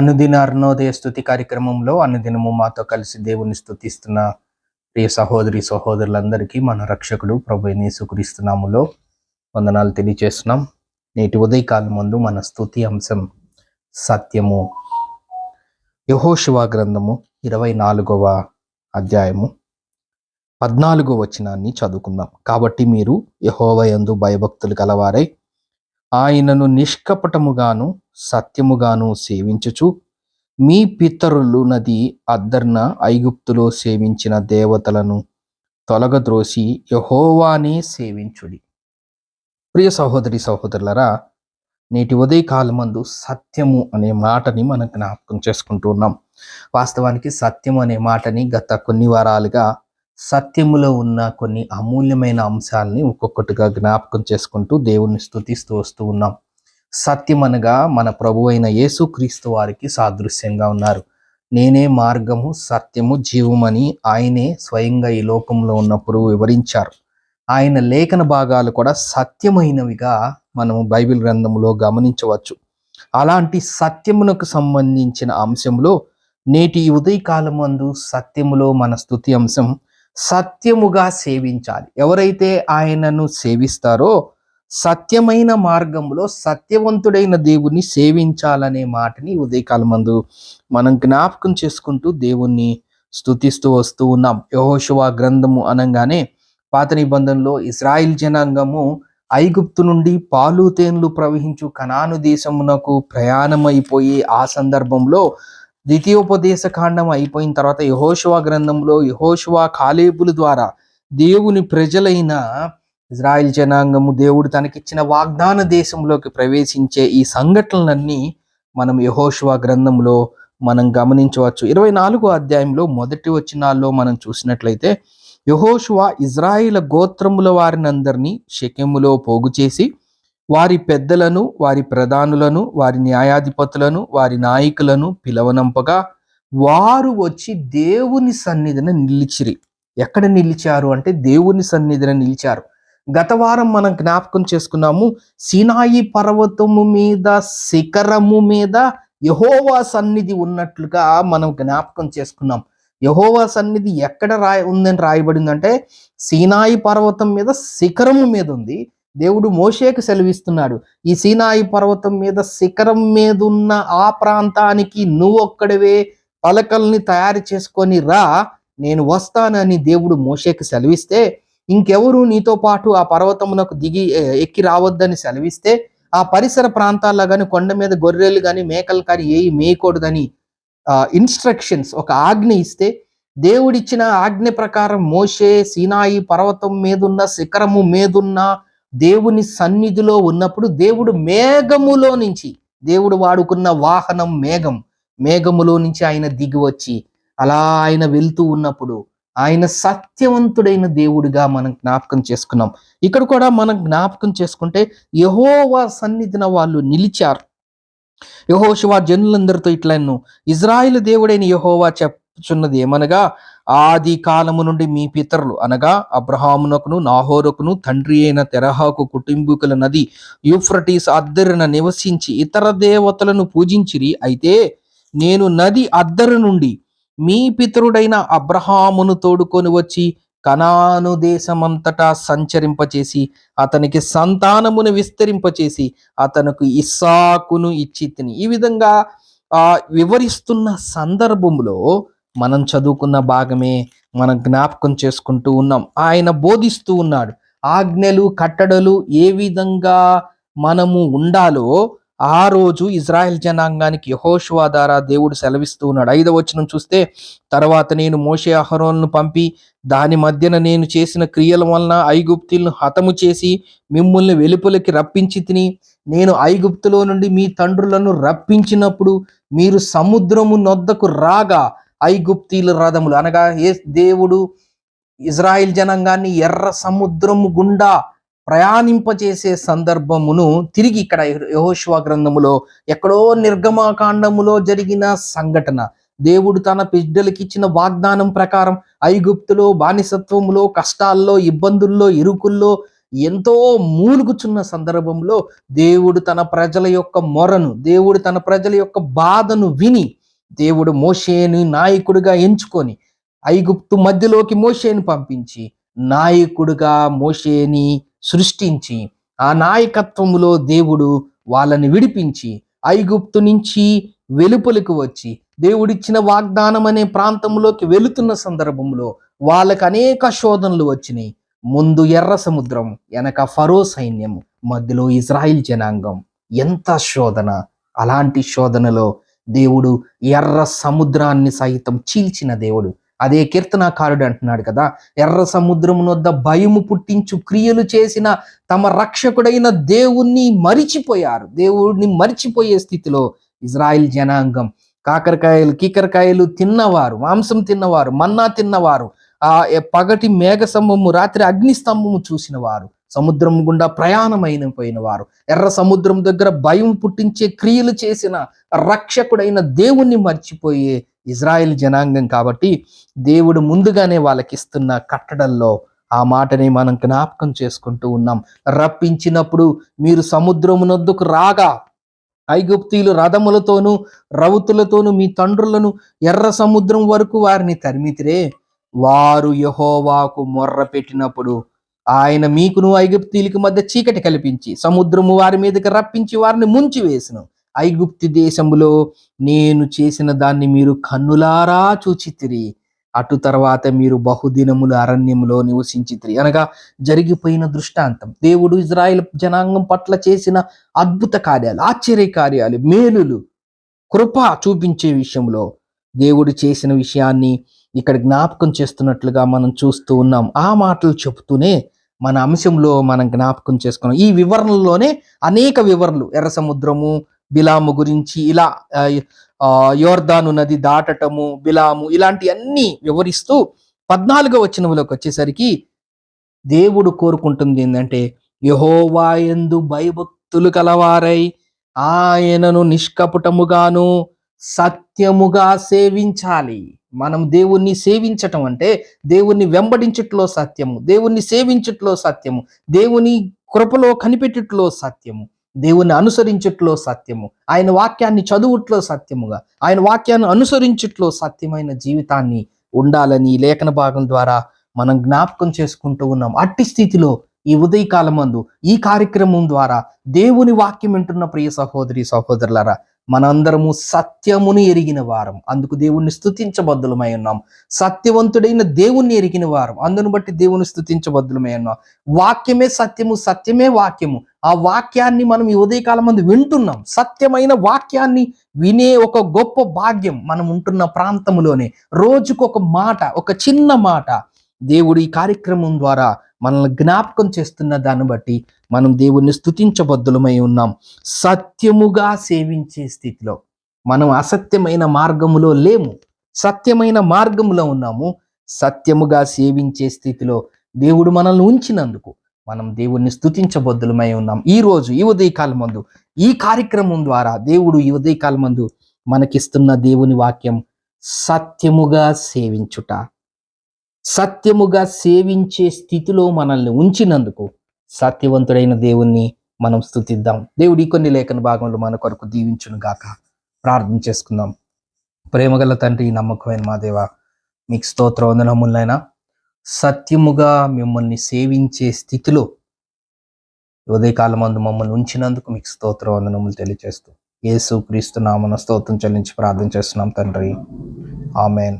అనుదిన అరుణోదయ స్థుతి కార్యక్రమంలో అనుదినము మాతో కలిసి దేవుని స్థుతిస్తున్న ప్రియ సహోదరి సహోదరులందరికీ మన రక్షకుడు ప్రభు యేసుక్రీస్తునాములో వందనాలు తెలియజేస్తున్నాం. నేటి ఉదయకాలం ముందు మన స్థుతి అంశం సత్యము. యహోశివ గ్రంథము ఇరవై నాలుగవ అధ్యాయము పద్నాలుగో వచనాన్ని చదువుకుందాం. కాబట్టి మీరు యహోవయందు భయభక్తులు కలవారై ఆయనను నిష్కపటముగాను సత్యముగాను సేవించుచు మీ పితరులు నది అద్దర్న ఐగుప్తులో సేవించిన దేవతలను తొలగద్రోసి యహోవానే సేవించుడి. ప్రియ సహోదరి సహోదరులరా నేటి ఉదయకాలమందు సత్యము అనే మాటని మనం జ్ఞాపకం చేసుకుంటూ ఉన్నాం. వాస్తవానికి సత్యం అనే మాటని గత కొన్ని వారాలుగా సత్యములో ఉన్న కొన్ని అమూల్యమైన అంశాలని ఒక్కొక్కటిగా జ్ఞాపకం చేసుకుంటూ దేవుణ్ణి స్థుతిస్తూ వస్తూ ఉన్నాం. సత్యం అనగా మన ప్రభు అయిన యేసుక్రీస్తు వారికి సాదృశ్యంగా ఉన్నారు. నేనే మార్గము సత్యము జీవమని ఆయనే స్వయంగా ఈ లోకంలో ఉన్నప్పుడు వివరించారు. ఆయన లేఖన భాగాలు కూడా సత్యమైనవిగా మనము బైబిల్ గ్రంథంలో గమనించవచ్చు. అలాంటి సత్యమునకు సంబంధించిన అంశంలో నేటి ఉదయకాలమందు సత్యములో మన స్తుతి అంశం సత్యముగా సేవించాలి. ఎవరైతే ఆయనను సేవిస్తారో సత్యమైన మార్గంలో సత్యవంతుడైన దేవుణ్ణి సేవించాలనే మాటని ఉదయకాలమందు మనం జ్ఞాపకం చేసుకుంటూ దేవుణ్ణి స్తుతిస్తూ వస్తూ ఉన్నాం. యహోశివా గ్రంథము అనగానే పాత నిబంధనలో ఇస్రాయిల్ జనాంగము ఐగుప్తు నుండి పాలు తేన్లు ప్రవహించు కనాను దేశమునకు ప్రయాణమైపోయి ఆ సందర్భంలో ద్వితీయోపదేశ కాండం అయిపోయిన తర్వాత యహోశివా గ్రంథంలో యహోశువ కాలేబుల ద్వారా దేవుని ప్రజలైన ఇజ్రాయిల్ జనాంగము దేవుడు తనకిచ్చిన వాగ్దాన దేశంలోకి ప్రవేశించే ఈ సంఘటనలన్నీ మనం యహోశువ గ్రంథంలో మనం గమనించవచ్చు. ఇరవై నాలుగో అధ్యాయంలో మొదటి వచ్చినాల్లో మనం చూసినట్లయితే యహోశువ ఇజ్రాయిల గోత్రముల వారిని అందరినీ షెకెములో పోగు చేసి వారి పెద్దలను వారి ప్రధానులను వారి న్యాయాధిపతులను వారి నాయకులను పిలవనంపగా వారు వచ్చి దేవుని సన్నిధిన నిలిచిరి. ఎక్కడ నిలిచారు అంటే దేవుని సన్నిధిన నిలిచారు. గత వారం మనం జ్ఞాపకం చేసుకున్నాము సినాయి పర్వతము మీద శిఖరము మీద యహోవా సన్నిధి ఉన్నట్లుగా మనం జ్ఞాపకం చేసుకున్నాం. యహోవా సన్నిధి ఎక్కడ రాయ ఉందని రాయబడిందంటే సీనాయి పర్వతం మీద శిఖరము మీద ఉంది. దేవుడు మోషేకు సెలవిస్తున్నాడు ఈ సీనాయి పర్వతం మీద శిఖరం మీద ఉన్న ఆ ప్రాంతానికి నువ్వు ఒక్కడవే పలకల్ని తయారు చేసుకొని రా నేను వస్తానని దేవుడు మోషేకు సెలవిస్తే ఇంకెవరు నీతో పాటు ఆ పర్వతమునకు దిగి ఎక్కి రావద్దని సెలవిస్తే ఆ పరిసర ప్రాంతాల్లో కానీ కొండ మీద గొర్రెలు కానీ మేకలు కానీ ఏవి మేయకూడదని ఇన్స్ట్రక్షన్స్ ఒక ఆజ్ఞ ఇస్తే దేవుడిచ్చిన ఆజ్ఞ ప్రకారం మోషే సీనాయి పర్వతం మీదున్న శిఖరము మీదున్న దేవుని సన్నిధిలో ఉన్నప్పుడు దేవుడు మేఘములో నుంచి దేవుడు వాడుకున్న వాహనం మేఘం మేఘములో నుంచి ఆయన దిగి వచ్చి అలా ఆయన వెళ్తూ ఉన్నప్పుడు ఆయన సత్యవంతుడైన దేవుడిగా మనం జ్ఞాపకం చేసుకున్నాం. ఇక్కడ కూడా మనం జ్ఞాపకం చేసుకుంటే యహోవా సన్నిధిన వాళ్ళు నిలిచారు. యహోశివా జనులందరితో ఇట్లను ఇజ్రాయిల్ దేవుడైన యహోవా చెప్పుచున్నది ఏమనగా ఆది కాలము నుండి మీ పితరులు అనగా అబ్రహామునకును నాహోరుకును తండ్రి అయిన తెరహాకు కుటుంబీకుల నది యూఫ్రటీస్ అద్దరిన నివసించి ఇతర దేవతలను పూజించిరి అయితే నేను నది అద్దరు నుండి మీ పితరుడైన అబ్రహామును తోడుకొని వచ్చి కనాను దేశమంతటా సంచరింపచేసి అతనికి సంతానమును విస్తరింపచేసి అతనికి ఇస్సాకును ఇచ్చి తిని. ఈ విధంగా ఆ వివరిస్తున్న సందర్భంలో మనం చదువుకున్న భాగమే మనం జ్ఞాపకం చేసుకుంటూ ఉన్నాం. ఆయన బోధిస్తూ ఉన్నాడు ఆజ్ఞలు కట్టడలు ఏ విధంగా మనము ఉండాలో ఆ రోజు ఇజ్రాయెల్ జనాంగానికి యహోషువా ద్వారా దేవుడు సెలవిస్తూ ఉన్నాడు. ఐదవ వచనం చూస్తే తర్వాత నేను మోషే అహరోన్ను పంపి దాని మధ్యన నేను చేసిన క్రియల వలన ఐగుప్తులను హతము చేసి మిమ్మల్ని వెలుపలికి రప్పించి తిని నేను ఐగుప్తులో నుండి మీ తండ్రులను రప్పించినప్పుడు మీరు సముద్రము నొద్దకు రాగా ఐగుప్తీల రథములు. అనగా ఏ దేవుడు ఇజ్రాయిల్ జనాంగాన్ని ఎర్ర సముద్రము గుండా ప్రయాణింపచేసే సందర్భమును తిరిగి ఇక్కడ యహోశివ గ్రంథములో ఎక్కడో నిర్గమాకాండములో జరిగిన సంఘటన. దేవుడు తన బిడ్డలకి ఇచ్చిన వాగ్దానం ప్రకారం ఐగుప్తులో బానిసత్వములో కష్టాల్లో ఇబ్బందుల్లో ఇరుకుల్లో ఎంతో మూలుగుచున్న సందర్భంలో దేవుడు తన ప్రజల యొక్క మొరను దేవుడు తన ప్రజల యొక్క బాధను విని దేవుడు మోషేని నాయకుడిగా ఎంచుకొని ఐగుప్తు మధ్యలోకి మోషేని పంపించి నాయకుడిగా మోషేని సృష్టించి ఆ నాయకత్వములో దేవుడు వాళ్ళని విడిపించి ఐగుప్తు నుంచి వెలుపలకు వచ్చి దేవుడిచ్చిన వాగ్దానం అనే ప్రాంతంలోకి వెళుతున్న సందర్భంలో వాళ్ళకు అనేక శోధనలు వచ్చినాయి. ముందు ఎర్ర సముద్రం వెనక ఫరో సైన్యం మధ్యలో ఇజ్రాయిల్ జనాంగం. ఎంత శోధన! అలాంటి శోధనలో దేవుడు ఎర్ర సముద్రాన్ని సైతం చీల్చిన దేవుడు. అదే కీర్తనాకారుడు అంటున్నాడు కదా ఎర్ర సముద్రం వద్ద భయము పుట్టించు క్రియలు చేసిన తమ రక్షకుడైన దేవుణ్ణి మరిచిపోయారు. దేవుడిని మరిచిపోయే స్థితిలో ఇజ్రాయిల్ జనాంగం కాకరకాయలు కీకరకాయలు తిన్నవారు మాంసం తిన్నవారు మన్నా తిన్నవారు ఆ పగటి మేఘ స్తంభము రాత్రి అగ్ని స్తంభము చూసిన వారు సముద్రం గుండా ప్రయాణమైన పోయిన వారు ఎర్ర సముద్రం దగ్గర భయం పుట్టించే క్రియలు చేసిన రక్షకుడైన దేవుణ్ణి మర్చిపోయే ఇజ్రాయెల్ జనాంగం కాబట్టి దేవుడు ముందుగానే వాళ్ళకి ఇస్తున్న కట్టడల్లో ఆ మాటని మనం జ్ఞాపకం చేసుకుంటూ ఉన్నాం. రప్పించినప్పుడు మీరు సముద్రమునొద్దుకు రాగా ఐగుప్తీలు రథములతోనూ రౌతులతోనూ మీ తండ్రులను ఎర్ర సముద్రం వరకు వారిని తరిమితిరే. వారు యహోవాకు మొర్ర పెట్టినప్పుడు ఆయన మీకును ఐగుప్తీలకు మధ్య చీకటి కల్పించి సముద్రము వారి మీదకి రప్పించి వారిని ముంచి వేసినాం ఐగుప్తి దేశములో నేను చేసిన దాన్ని మీరు కన్నులారా చూచితిరి. అటు తర్వాత మీరు బహుదినములు అరణ్యములో నివసించితిరి. అనగా జరిగిపోయిన దృష్టాంతం. దేవుడు ఇజ్రాయెల్ జనాంగం పట్ల చేసిన అద్భుత కార్యాలు ఆశ్చర్య కార్యాలు మేలులు కృప చూపించే విషయంలో దేవుడు చేసిన విషయాన్ని ఇక్కడ జ్ఞాపకం చేస్తున్నట్లుగా మనం చూస్తూ ఉన్నాం. ఆ మాటలు చెబుతూనే మన అంశంలో మనం జ్ఞాపకం చేసుకున్నాం. ఈ వివరణలోనే అనేక వివరణలు. ఎర్ర సముద్రము బిలాము గురించి ఇలా యోర్దాను నది దాటటము బిలాము ఇలాంటివన్నీ వివరిస్తూ పద్నాలుగో వచనంలోకి వచ్చేసరికి దేవుడు కోరుకుంటుంది ఏంటంటే యహోవాయందు భయభక్తులు కలవారై ఆయనను నిష్కపటముగాను సత్యముగా సేవించాలి. మనం దేవుణ్ణి సేవించటం అంటే దేవుణ్ణి వెంబడించట్లో సత్యము దేవుణ్ణి సేవించట్లో సత్యము దేవుని కృపలో కనిపెట్టుట్లో సత్యము. దేవుని అనుసరించుట్లో సత్యము. ఆయన వాక్యాన్ని చదువుట్లో సత్యముగా. ఆయన వాక్యాన్ని అనుసరించుట్లో సత్యమైన జీవితాన్ని ఉండాలని ఈ లేఖన భాగం ద్వారా మనం జ్ఞాపకం చేసుకుంటూ ఉన్నాం. అట్టి స్థితిలో ఈ ఉదయకాలమందు ఈ కార్యక్రమం ద్వారా దేవుని వాక్యం వింటున్న ప్రియ సహోదరి సహోదరులారా మనందరము సత్యముని ఎరిగిన వారం. అందుకు దేవుణ్ణి స్థుతించబద్దులమై ఉన్నాం. సత్యవంతుడైన దేవుణ్ణి ఎరిగిన వారం. అందును బట్టి దేవుని స్థుతించబద్దులమై ఉన్నాం. వాక్యమే సత్యము సత్యమే వాక్యము. ఆ వాక్యాన్ని మనం ఈ ఉదయకాలం మంది వింటున్నాం. సత్యమైన వాక్యాన్ని వినే ఒక గొప్ప భాగ్యం మనం ఉంటున్న ప్రాంతంలోనే రోజుకు ఒక మాట ఒక చిన్న మాట దేవుడు ఈ కార్యక్రమం ద్వారా మనల్ని జ్ఞాపకం చేస్తున్న దాన్ని బట్టి మనం దేవుణ్ణి స్తుతించబద్దులమై ఉన్నాం. సత్యముగా సేవించే స్థితిలో మనం అసత్యమైన మార్గములో లేము. సత్యమైన మార్గములో ఉన్నాము. సత్యముగా సేవించే స్థితిలో దేవుడు మనల్ని ఉంచినందుకు మనం దేవుణ్ణి స్థుతించబద్దులమై ఉన్నాం. ఈ రోజు ఈ ఉదయకాలం మందు ఈ కార్యక్రమం ద్వారా దేవుడు ఈ ఉదయకాలం మందు మనకిస్తున్న దేవుని వాక్యం సత్యముగా సేవించుట. సత్యముగా సేవించే స్థితిలో మనల్ని ఉంచినందుకు సత్యవంతుడైన దేవుణ్ణి మనం స్తుతిద్దాం. దేవుడి కొన్ని లేఖన భాగంలో మన కొరకు దీవించును గాక. ప్రార్థన చేసుకుందాం. ప్రేమగల తండ్రి నమ్మకమైన మా దేవ మీకు స్తోత్ర వందనములైనా సత్యముగా మిమ్మల్ని సేవించే స్థితిలో ఉదయకాలమందు మమ్మల్ని ఉంచినందుకు మీకు స్తోత్ర వందనములు తెలియజేస్తూ యేసు క్రీస్తు నామన స్తోత్రం చెల్లించి ప్రార్థన చేస్తున్నాం తండ్రి. ఆమెన్.